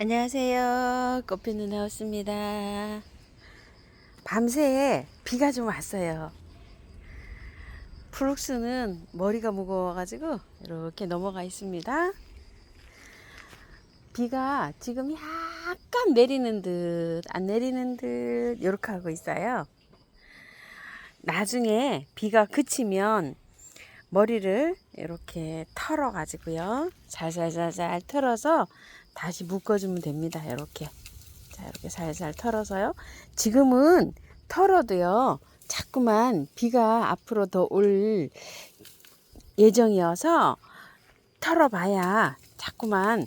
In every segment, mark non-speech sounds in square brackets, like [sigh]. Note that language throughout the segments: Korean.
안녕하세요. 꽃피는 하우스입니다. 밤새 비가 좀 왔어요. 프룩스는 머리가 무거워가지고 이렇게 넘어가 있습니다. 비가 지금 약간 내리는 듯, 안 내리는 듯, 이렇게 하고 있어요. 나중에 비가 그치면 머리를 이렇게 털어가지고요. 잘잘잘잘 털어서 다시 묶어주면 됩니다. 이렇게. 자, 이렇게 살살 털어서요. 지금은 털어도요. 자꾸만 비가 앞으로 더 올 예정이어서 털어봐야 자꾸만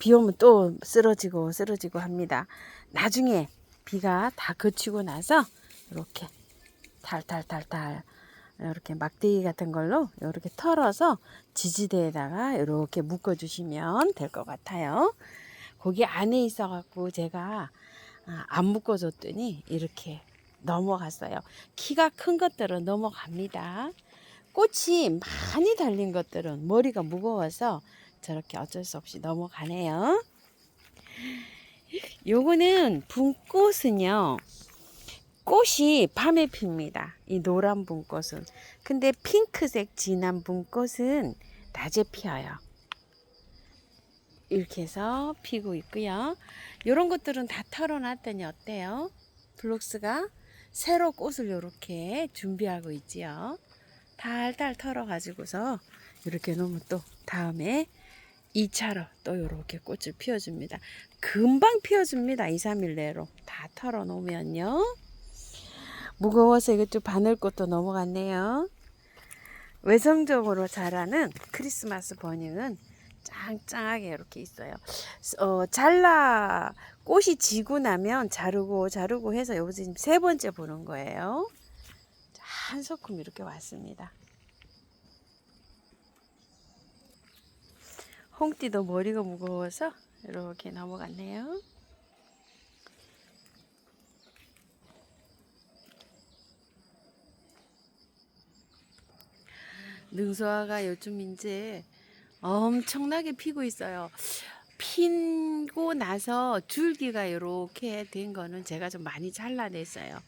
비 오면 또 쓰러지고 쓰러지고 합니다. 나중에 비가 다 그치고 나서 이렇게 탈탈탈탈 이렇게 막대기 같은 걸로 이렇게 털어서 지지대에다가 이렇게 묶어 주시면 될 것 같아요. 거기 안에 있어 갖고 제가 아, 안 묶어 줬더니 이렇게 넘어갔어요. 키가 큰 것들은 넘어갑니다. 꽃이 많이 달린 것들은 머리가 무거워서 저렇게 어쩔 수 없이 넘어가네요. 요거는 분꽃은요. 꽃이 밤에 핍니다. 이 노란 분꽃은. 근데 핑크색 진한 분꽃은 낮에 피어요. 이렇게 해서 피고 있고요. 이런 것들은 다 털어놨더니 어때요? 블록스가 새로 꽃을 이렇게 준비하고 있지요. 달달 털어가지고서 이렇게 놓으면 또 다음에 2차로 또 이렇게 꽃을 피워줍니다. 금방 피워줍니다. 2, 3일 내로 다 털어놓으면요. 무거워서 이것도 바늘꽃도 넘어갔네요. 외성적으로 자라는 크리스마스 버닝은 짱짱하게 이렇게 있어요. 어, 잘라 꽃이 지고 나면 자르고 자르고 해서 여기서 지금 세 번째 보는 거예요. 한 소끔 이렇게 왔습니다. 홍띠도 머리가 무거워서 이렇게 넘어갔네요. 능소화가 요즘 이제 엄청나게 피고 있어요. 피고 나서 줄기가 이렇게 된 거는 제가 좀 많이 잘라냈어요.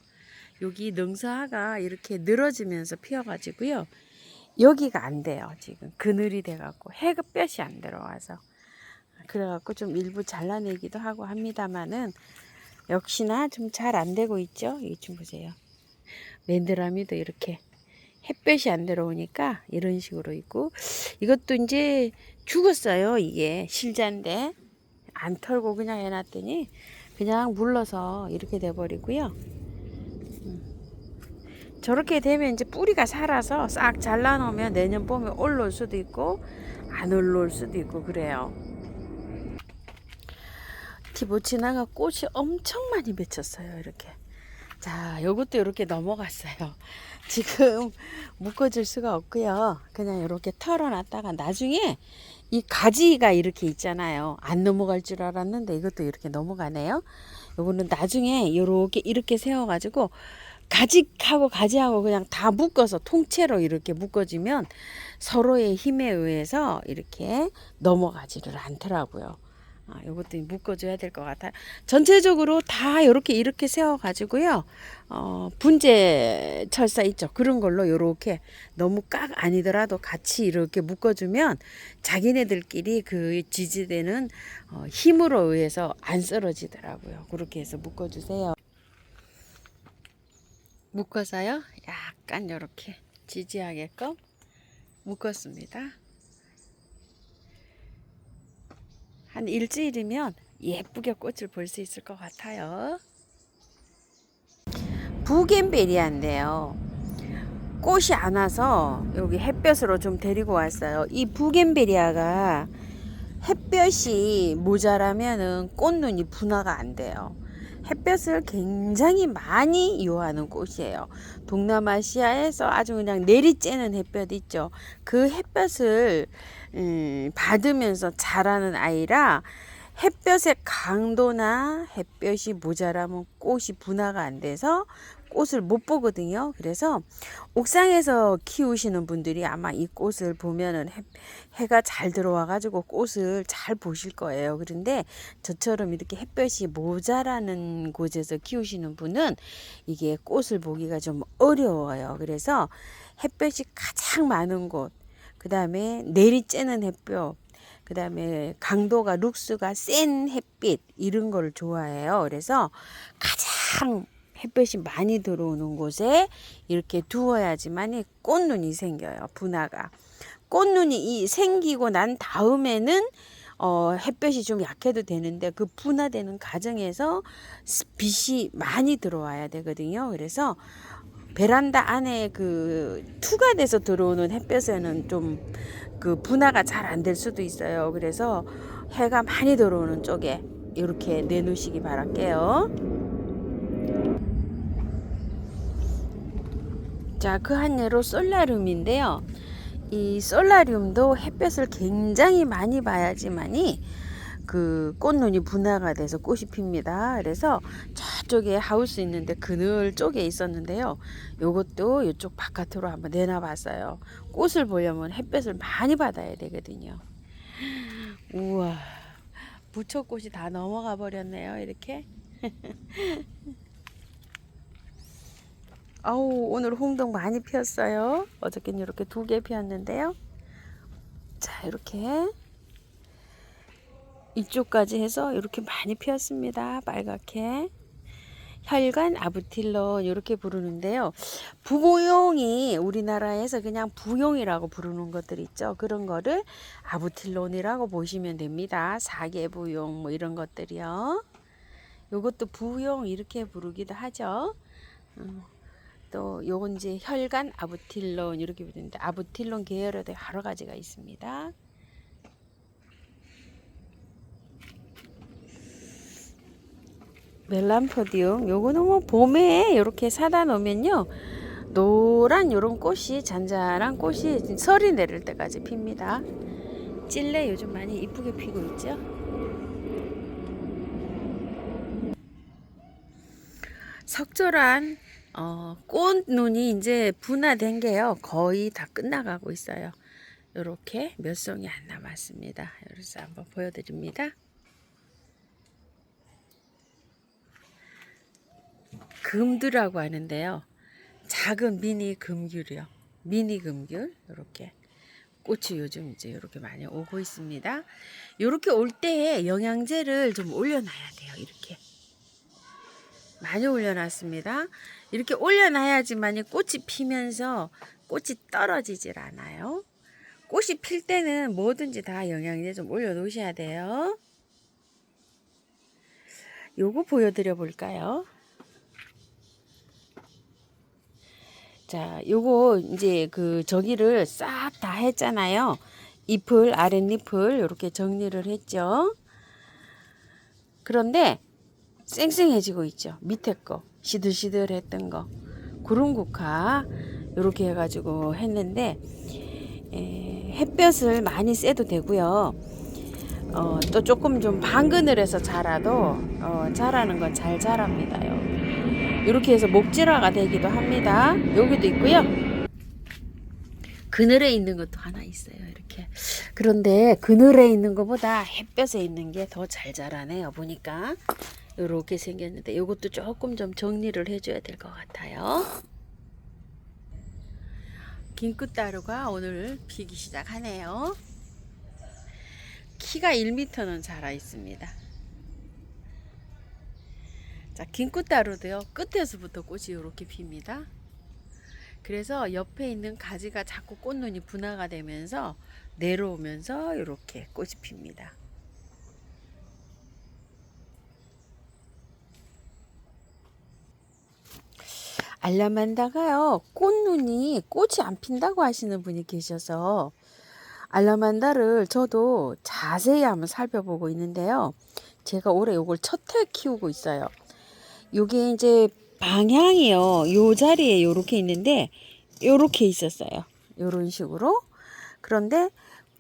여기 능소화가 이렇게 늘어지면서 피어가지고요. 여기가 안 돼요. 지금 그늘이 돼갖고 해긋볕이 안 들어와서 그래갖고 좀 일부 잘라내기도 하고 합니다만은 역시나 좀 잘 안 되고 있죠. 이 좀 보세요. 맨드라미도 이렇게 햇볕이 안 들어오니까 이런 식으로 있고 이것도 이제 죽었어요 이게. 실자인데 안 털고 그냥 해놨더니 그냥 물러서 이렇게 돼버리고요. 음. 저렇게 되면 이제 뿌리가 살아서 싹 잘라놓으면 내년 봄에 올라올 수도 있고 안 올라올 수도 있고 그래요. 티보치나가 꽃이 엄청 많이 맺혔어요 이렇게 자, 요것도 이렇게 넘어갔어요. [laughs] 지금 묶어줄 수가 없고요. 그냥 이렇게 털어놨다가 나중에 이 가지가 이렇게 있잖아요. 안 넘어갈 줄 알았는데 이것도 이렇게 넘어가네요. 요거는 나중에 이렇게 이렇게 세워가지고 가지하고 가지하고 그냥 다 묶어서 통째로 이렇게 묶어주면 서로의 힘에 의해서 이렇게 넘어가지를 않더라고요. 아, 요것도 묶어줘야 될 것 같아요. 전체적으로 다 이렇게 이렇게 세워가지고요. 어, 분재 철사 있죠. 그런 걸로 이렇게 너무 깍 아니더라도 같이 이렇게 묶어주면 자기네들끼리 그 지지대는 어, 힘으로 의해서 안 쓰러지더라고요. 그렇게 해서 묶어주세요. 묶어서요. 약간 이렇게 지지하게끔 묶었습니다. 한 일주일이면 예쁘게 꽃을 볼 수 있을 것 같아요. 부겐베리아인데요. 꽃이 안 와서 여기 햇볕으로 좀 데리고 왔어요. 이 부겐베리아가 햇볕이 모자라면은 꽃눈이 분화가 안 돼요. 햇볕을 굉장히 많이 요하는 꽃이에요. 동남아시아에서 아주 그냥 내리쬐는 햇볕 있죠. 그 햇볕을 음, 받으면서 자라는 아이라 햇볕의 강도나 햇볕이 모자라면 꽃이 분화가 안 돼서 꽃을 못 보거든요. 그래서 옥상에서 키우시는 분들이 아마 이 꽃을 보면은 해, 해가 잘 들어와 가지고 꽃을 잘 보실 거예요. 그런데 저처럼 이렇게 햇볕이 모자라는 곳에서 키우시는 분은 이게 꽃을 보기가 좀 어려워요. 그래서 햇볕이 가장 많은 곳, 그 다음에 내리쬐는 햇볕, 그 다음에 강도가 룩스가 센 햇빛 이런 걸 좋아해요. 그래서 가장 햇볕이 많이 들어오는 곳에 이렇게 두어야지만 이 꽃눈이 생겨요. 분화가. 꽃눈이 이 생기고 난 다음에는 어, 햇볕이 좀 약해도 되는데 그 분화되는 과정에서 스- 빛이 많이 들어와야 되거든요. 그래서 베란다 안에 그 투가 돼서 들어오는 햇볕에는 좀 그 분화가 잘 안 될 수도 있어요. 그래서 해가 많이 들어오는 쪽에 이렇게 내놓으시기 바랄게요. 자, 그 한 예로 솔라륨인데요. 이 솔라륨도 햇볕을 굉장히 많이 봐야지만이 그 꽃눈이 분화가 돼서 꽃이 핍니다. 그래서 저쪽에 하우스 있는데 그늘 쪽에 있었는데요. 요것도 이쪽 바깥으로 한번 내놔 봤어요. 꽃을 보려면 햇볕을 많이 받아야 되거든요. 우와. 부초꽃이 다 넘어가 버렸네요. 이렇게. [laughs] 아우, 오늘 홍동 많이 피었어요. 어저께는 이렇게 두 개 피었는데요. 자, 이렇게 이쪽까지 해서 이렇게 많이 피었습니다. 빨갛게. 혈관 아부틸론 이렇게 부르는데요. 부모용이 우리나라에서 그냥 부용이라고 부르는 것들 있죠. 그런 거를 아부틸론이라고 보시면 됩니다. 사계부용 뭐 이런 것들이요. 요것도 부용 이렇게 부르기도 하죠. 음, 또 요건 이제 혈관 아부틸론 이렇게 부르는데 아부틸론 계열에도 여러 가지가 있습니다. 멜란포디움 요거는 뭐 봄에 이렇게 사다 놓으면요 노란 요런 꽃이 잔잔한 꽃이 설이 내릴 때까지 핍니다 찔레 요즘 많이 이쁘게 피고 있죠 석조란 어, 꽃눈이 이제 분화된 게요 거의 다 끝나가고 있어요 요렇게 몇 송이 안 남았습니다 그래서 한번 보여드립니다 금두라고 하는데요. 작은 미니 금귤이요. 미니 금귤 이렇게 꽃이 요즘 이제 이렇게 많이 오고 있습니다. 이렇게 올 때에 영양제를 좀 올려놔야 돼요. 이렇게 많이 올려놨습니다. 이렇게 올려놔야지만 이 꽃이 피면서 꽃이 떨어지질 않아요. 꽃이 필 때는 뭐든지 다 영양제 좀 올려놓으셔야 돼요. 요거 보여드려 볼까요? 자, 요거 이제 그 저기를 싹 다 했잖아요. 잎을 아랫잎을 이렇게 정리를 했죠. 그런데 쌩쌩해지고 있죠. 밑에 거 시들시들했던 거 구름국화 이렇게 해가지고 했는데 에, 햇볕을 많이 쐬도 되고요. 어, 또 조금 좀 반그늘에서 자라도 어, 자라는 건 잘 자랍니다요. 이렇게 해서 목질화가 되기도 합니다. 여기도 있고요. 그늘에 있는 것도 하나 있어요. 이렇게. 그런데 그늘에 있는 것보다 햇볕에 있는 게 더 잘 자라네요. 보니까 이렇게 생겼는데 이것도 조금 좀 정리를 해줘야 될 것 같아요. 긴끝따루가 오늘 피기 시작하네요. 키가 1m는 자라 있습니다. 자, 긴꽃따로도요, 끝에서부터 꽃이 이렇게 핍니다. 그래서 옆에 있는 가지가 자꾸 꽃눈이 분화가 되면서 내려오면서 이렇게 꽃이 핍니다. 알라만다가요, 꽃눈이 꽃이 안 핀다고 하시는 분이 계셔서 알라만다를 저도 자세히 한번 살펴보고 있는데요. 제가 올해 이걸 첫 해 키우고 있어요. 요게 이제 방향이요. 요 자리에 요렇게 있는데 요렇게 있었어요. 요런 식으로. 그런데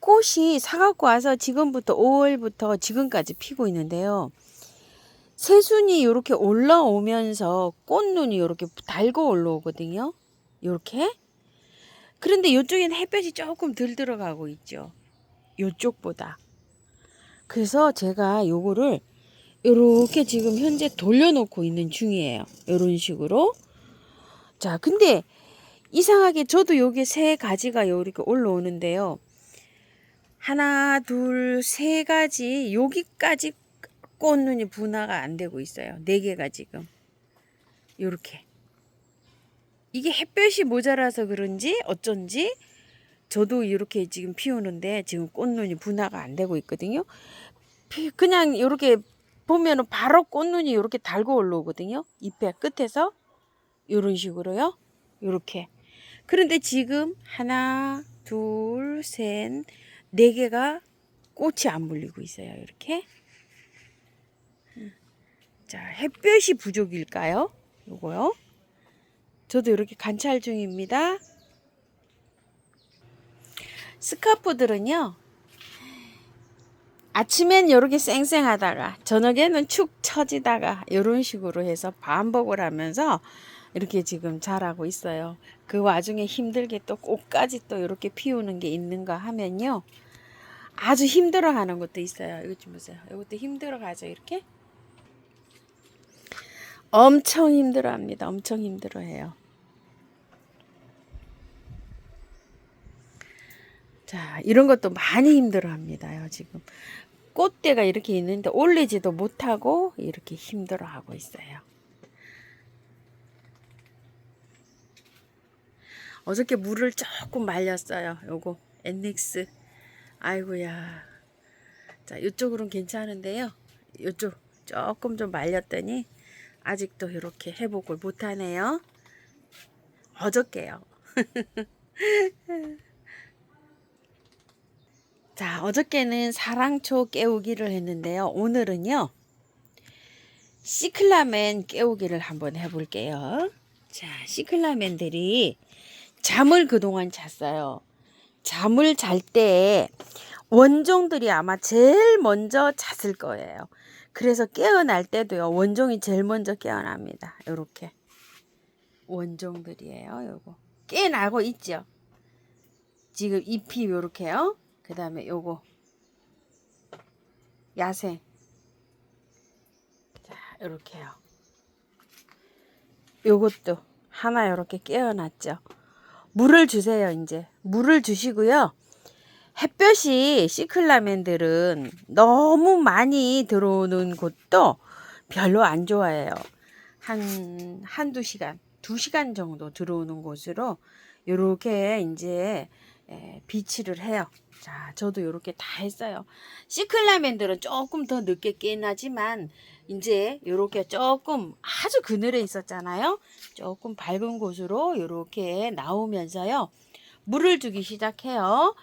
꽃이 사갖고 와서 지금부터 5월부터 지금까지 피고 있는데요. 새순이 이렇게 올라오면서 꽃눈이 이렇게 달고 올라오거든요. 이렇게. 그런데 이쪽에는 햇볕이 조금 덜 들어가고 있죠. 이쪽보다. 그래서 제가 요거를 이렇게 지금 현재 돌려놓고 있는 중이에요. 이런 식으로. 자, 근데 이상하게 저도 요게 세 가지가 이렇게 올라오는데요. 하나, 둘, 세 가지, 여기까지 꽃눈이 분화가 안 되고 있어요. 네 개가 지금. 요렇게. 이게 햇볕이 모자라서 그런지 어쩐지 저도 이렇게 지금 피우는데 지금 꽃눈이 분화가 안 되고 있거든요. 피- 그냥 이렇게 보면은 바로 꽃눈이 이렇게 달고 올라오거든요. 잎의 끝에서 이런 식으로요. 이렇게. 그런데 지금 하나, 둘, 셋, 네 개가 꽃이 안 물리고 있어요. 이렇게. 자, 햇볕이 부족일까요? 요거요. 저도 이렇게 관찰 중입니다. 스카프들은요. 아침엔 이렇게 쌩쌩하다가 저녁에는 축 처지다가 이런 식으로 해서 반복을 하면서 이렇게 지금 자라고 있어요. 그 와중에 힘들게 또 꽃까지 또 이렇게 피우는 게 있는가 하면요. 아주 힘들어 하는 것도 있어요. 이거 좀 보세요. 이것도 힘들어 가죠. 이렇게. 엄청 힘들어 합니다. 엄청 힘들어 해요. 자, 이런 것도 많이 힘들어 합니다요. 지금. 꽃대가 이렇게 있는데 올리지도 못하고 이렇게 힘들어 하고 있어요. 어저께 물을 조금 말렸어요. 요거 엔닉스. 아이고야. 자, 이쪽으로는 괜찮은데요. 이쪽 조금 좀 말렸더니 아직도 이렇게 회복을 못하네요. 어저께요. [laughs] 자, 어저께는 사랑초 깨우기를 했는데요. 오늘은요. 시클라멘 깨우기를 한번 해볼게요. 자, 시클라멘들이 잠을 그동안 잤어요. 잠을 잘 때 원종들이 아마 제일 먼저 잤을 거예요. 그래서 깨어날 때도요. 원종이 제일 먼저 깨어납니다. 요렇게. 원종들이에요. 요거. 깨어나고 있죠. 지금 잎이 요렇게요. 그 다음에 요거. 야생. 자, 요렇게요. 요것도 하나 요렇게 깨어났죠. 물을 주세요, 이제. 물을 주시고요. 햇볕이 시클라멘들은 너무 많이 들어오는 곳도 별로 안 좋아해요. 한, 한두 시간, 두 시간 정도 들어오는 곳으로 요렇게 이제 에, 비치를 해요. 자, 저도 요렇게 다 했어요. 시클라멘들은 조금 더 늦게 깨나지만 이제 요렇게 조금 아주 그늘에 있었잖아요. 조금 밝은 곳으로 요렇게 나오면서요. 물을 주기 시작해요.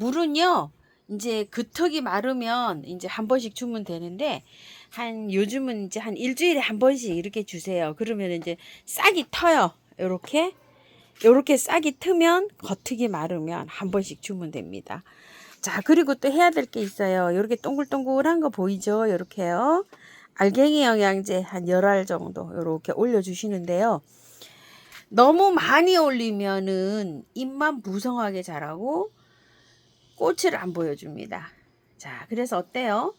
물은요. 이제 그 턱이 마르면 이제 한 번씩 주면 되는데 한 요즘은 이제 한 일주일에 한 번씩 이렇게 주세요. 그러면 이제 싹이 터요. 요렇게 요렇게 싹이 트면 겉흙이 마르면 한 번씩 주면 됩니다. 자, 그리고 또 해야 될 게 있어요. 요렇게 동글동글한 거 보이죠? 요렇게요. 알갱이 영양제 한 열 알 정도 요렇게 올려 주시는데요. 너무 많이 올리면은 잎만 무성하게 자라고 꽃을 안 보여줍니다. 자, 그래서 어때요?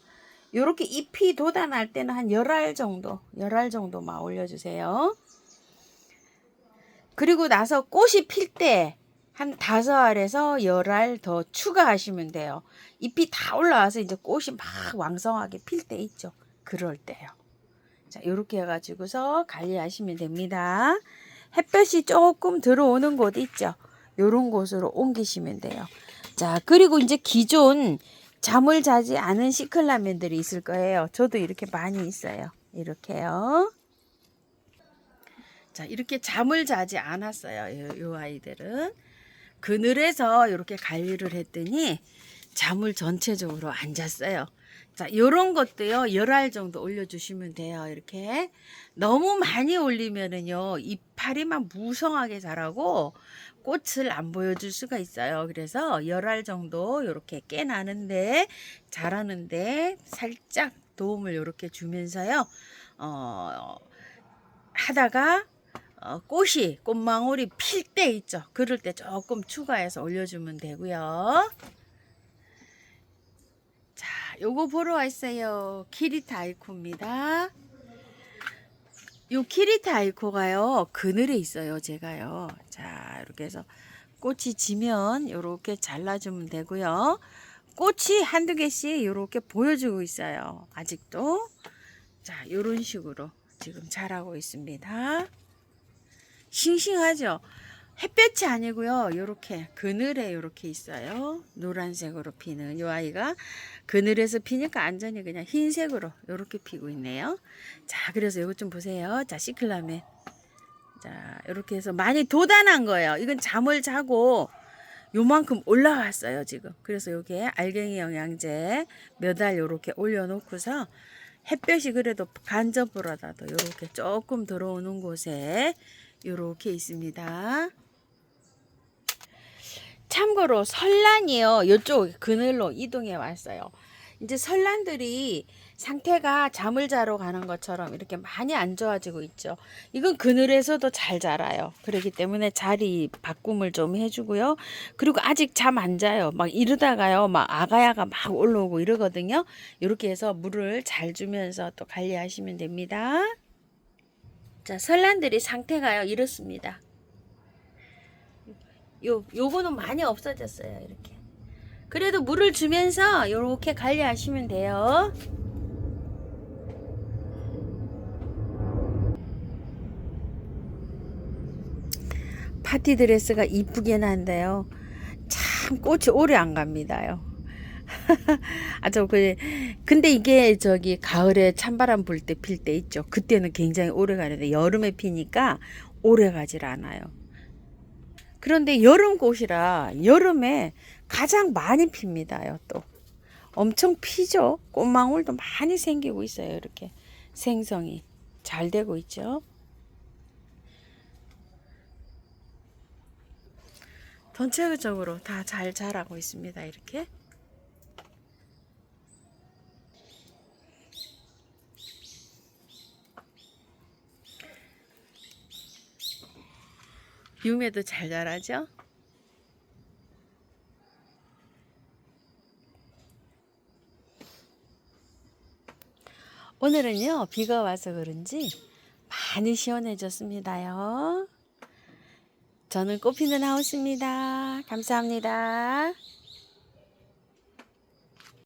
요렇게 잎이 돋아날 때는 한 열 알 정도, 열 알 정도만 올려주세요. 그리고 나서 꽃이 필 때 한 다섯 알에서 열 알 더 추가하시면 돼요. 잎이 다 올라와서 이제 꽃이 막 왕성하게 필 때 있죠. 그럴 때요. 자, 요렇게 해가지고서 관리하시면 됩니다. 햇볕이 조금 들어오는 곳 있죠. 요런 곳으로 옮기시면 돼요. 자, 그리고 이제 기존 잠을 자지 않은 시클라멘들이 있을 거예요. 저도 이렇게 많이 있어요. 이렇게요. 자, 이렇게 잠을 자지 않았어요. 요, 요 아이들은. 그늘에서 이렇게 관리를 했더니 잠을 전체적으로 안 잤어요. 자, 요런 것도요, 열 알 정도 올려주시면 돼요. 이렇게. 너무 많이 올리면은요, 이파리만 무성하게 자라고 꽃을 안 보여줄 수가 있어요. 그래서 열 알 정도 이렇게 깨나는데, 자라는데 살짝 도움을 이렇게 주면서요. 어, 하다가 어, 꽃이 꽃망울이 필 때 있죠. 그럴 때 조금 추가해서 올려주면 되고요. 자, 요거 보러 왔어요. 키리타 아이코입니다. 요 키리타 아이코가요 그늘에 있어요. 제가요. 자, 이렇게 해서 꽃이 지면 요렇게 잘라주면 되고요. 꽃이 한두 개씩 요렇게 보여주고 있어요. 아직도. 자, 요런 식으로 지금 자라고 있습니다. 싱싱하죠? 햇볕이 아니고요. 요렇게 그늘에 요렇게 있어요. 노란색으로 피는 요 아이가 그늘에서 피니까 완전히 그냥 흰색으로 요렇게 피고 있네요. 자, 그래서 요것 좀 보세요. 자, 시클라멘. 자, 요렇게 해서 많이 도단한 거예요. 이건 잠을 자고 요만큼 올라왔어요, 지금. 그래서 요게 알갱이 영양제 몇 알 요렇게 올려 놓고서 햇볕이 그래도 간접으로라도 요렇게 조금 들어오는 곳에 요렇게 있습니다. 참고로 설란이요. 요쪽 그늘로 이동해 왔어요. 이제 설란들이 상태가 잠을 자러 가는 것처럼 이렇게 많이 안 좋아지고 있죠. 이건 그늘에서도 잘 자라요. 그렇기 때문에 자리 바꿈을 좀 해주고요. 그리고 아직 잠 안 자요. 막 이러다가요, 막 아가야가 막 올라오고 이러거든요. 이렇게 해서 물을 잘 주면서 또 관리하시면 됩니다. 자, 설란들이 상태가요, 이렇습니다. 요, 요거는 많이 없어졌어요, 이렇게. 그래도 물을 주면서 요렇게 관리하시면 돼요. 파티 드레스가 이쁘게 난데요. 참 꽃이 오래 안 갑니다요. [laughs] 아주 그 근데 이게 저기 가을에 찬바람 불 때 필 때 있죠. 그때는 굉장히 오래 가는데 여름에 피니까 오래 가질 않아요. 그런데 여름 꽃이라 여름에 가장 많이 핍니다요. 또 엄청 피죠. 꽃망울도 많이 생기고 있어요. 이렇게 생성이 잘 되고 있죠. 전체적으로 다 잘 자라고 있습니다. 이렇게. 유매도 잘 자라죠? 오늘은요, 비가 와서 그런지 많이 시원해졌습니다요. 저는 꽃피는 하우스입니다. 감사합니다.